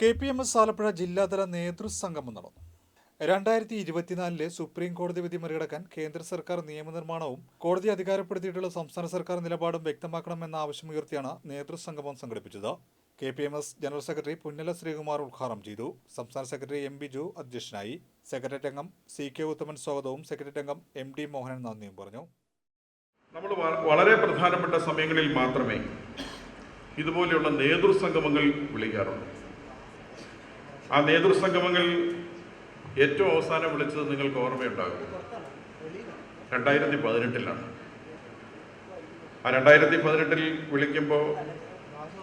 K P M S Alappuzha ജില്ലാതല നേതൃസംഗമം നടന്നു. രണ്ടായിരത്തി ഇരുപത്തിനാലിലെ സുപ്രീം കോടതി വിധി മറികടക്കാൻ കേന്ദ്ര സർക്കാർ നിയമനിർമ്മാണവും കോടതി അധികാരപ്പെടുത്തിയിട്ടുള്ള സംസ്ഥാന സർക്കാർ നിലപാടും വ്യക്തമാക്കണമെന്ന ആവശ്യമുയർത്തിയാണ് നേതൃസംഗമം സംഘടിപ്പിച്ചത്. K P M S general secretary Punnala Sreekumar ഉദ്ഘാടനം ചെയ്തു. സംസ്ഥാന സെക്രട്ടറി എം ബി ജോ അധ്യക്ഷനായി. സെക്രട്ടറി അംഗം സി കെ ഉത്തമൻ സ്വാഗതവും സെക്രട്ടറി അംഗം എം ഡി മോഹനൻ നന്ദിയും പറഞ്ഞു. നമ്മൾ വളരെ പ്രധാനപ്പെട്ട സമയങ്ങളിൽ മാത്രമേ ഇതുപോലെയുള്ള നേതൃസംഗമങ്ങൾ വിളിക്കാറുള്ളൂ. ആ നേതൃസംഗമങ്ങൾ ഏറ്റവും അവസാനം വിളിച്ചത് നിങ്ങൾക്ക് ഓർമ്മയുണ്ടാകും രണ്ടായിരത്തി പതിനെട്ടിലാണ് ആ രണ്ടായിരത്തി പതിനെട്ടിൽ വിളിക്കുമ്പോൾ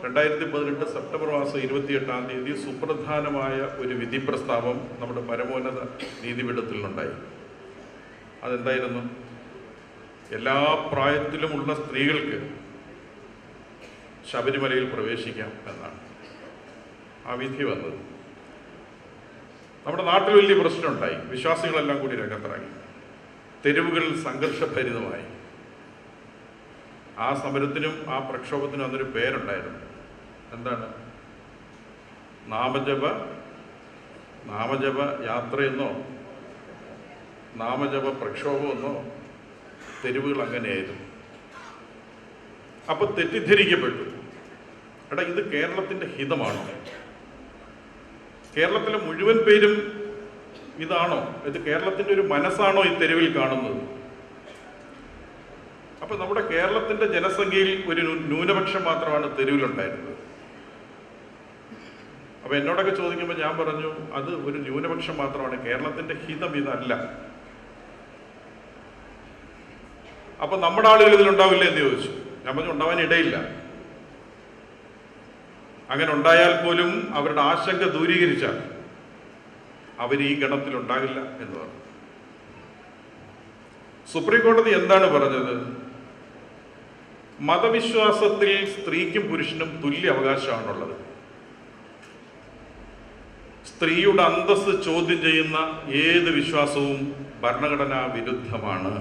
രണ്ടായിരത്തി പതിനെട്ട് സെപ്റ്റംബർ മാസം ഇരുപത്തിയെട്ടാം തീയതി സുപ്രധാനമായ ഒരു വിധി പ്രസ്താവം നമ്മുടെ പരമോന്നത നീതിപീഠത്തിലുണ്ടായി. അതെന്തായിരുന്നു? എല്ലാ പ്രായത്തിലുമുള്ള സ്ത്രീകൾക്ക് ശബരിമലയിൽ പ്രവേശിക്കാം എന്നാണ്. ആ വിധി വന്നത്. നമ്മുടെ നാട്ടിൽ വലിയ പ്രശ്നമുണ്ടായി. വിശ്വാസികളെല്ലാം കൂടി രംഗത്തിറങ്ങി. തെരുവുകൾ സംഘർഷഭരിതമായി. ആ സമരത്തിനും ആ പ്രക്ഷോഭത്തിനും അന്നൊരു പേരുണ്ടായിരുന്നു. എന്താണ്? നാമജപ നാമജപ യാത്രയെന്നോ നാമജപ പ്രക്ഷോഭമെന്നോ തെരുവുകൾ അങ്ങനെയായിരുന്നു. അപ്പൊ തെറ്റിദ്ധരിക്കപ്പെട്ടു. എടാ ഇത് കേരളത്തിന്റെ ഹിതമാണോ? കേരളത്തിലെ മുഴുവൻ പേരും ഇതാണോ? ഇത് കേരളത്തിന്റെ ഒരു മനസ്സാണോ ഈ തെരുവിൽ കാണുന്നത്? അപ്പൊ നമ്മുടെ കേരളത്തിന്റെ ജനസംഖ്യയിൽ ഒരു ന്യൂനപക്ഷം മാത്രമാണ് തെരുവിലുണ്ടായിരുന്നത്. അപ്പൊ എന്നോടൊക്കെ ചോദിക്കുമ്പോൾ ഞാൻ പറഞ്ഞു അത് ഒരു ന്യൂനപക്ഷം മാത്രമാണ്. കേരളത്തിന്റെ ഹിതം ഇതല്ല. അപ്പൊ നമ്മുടെ ആളുകൾ ഇതിലുണ്ടാവില്ല എന്ന് ചോദിച്ചു. ഞാൻ പറഞ്ഞു ഉണ്ടാവാൻ ഇടയില്ല. അങ്ങനെ ഉണ്ടായാൽ പോലും അവരുടെ ആശങ്ക ദൂരീകരിച്ചാൽ അവർ ഈ ഗണത്തിൽ ഉണ്ടാകില്ല എന്ന് പറഞ്ഞു. സുപ്രീം കോടതി എന്താണ് പറഞ്ഞത്? മതവിശ്വാസത്തിൽ സ്ത്രീക്കും പുരുഷനും തുല്യ അവകാശമാണുള്ളത്. സ്ത്രീയുടെ അന്തസ്സ് ചോദ്യം ചെയ്യുന്ന ഏത് വിശ്വാസവും ഭരണഘടനാ വിരുദ്ധമാണ്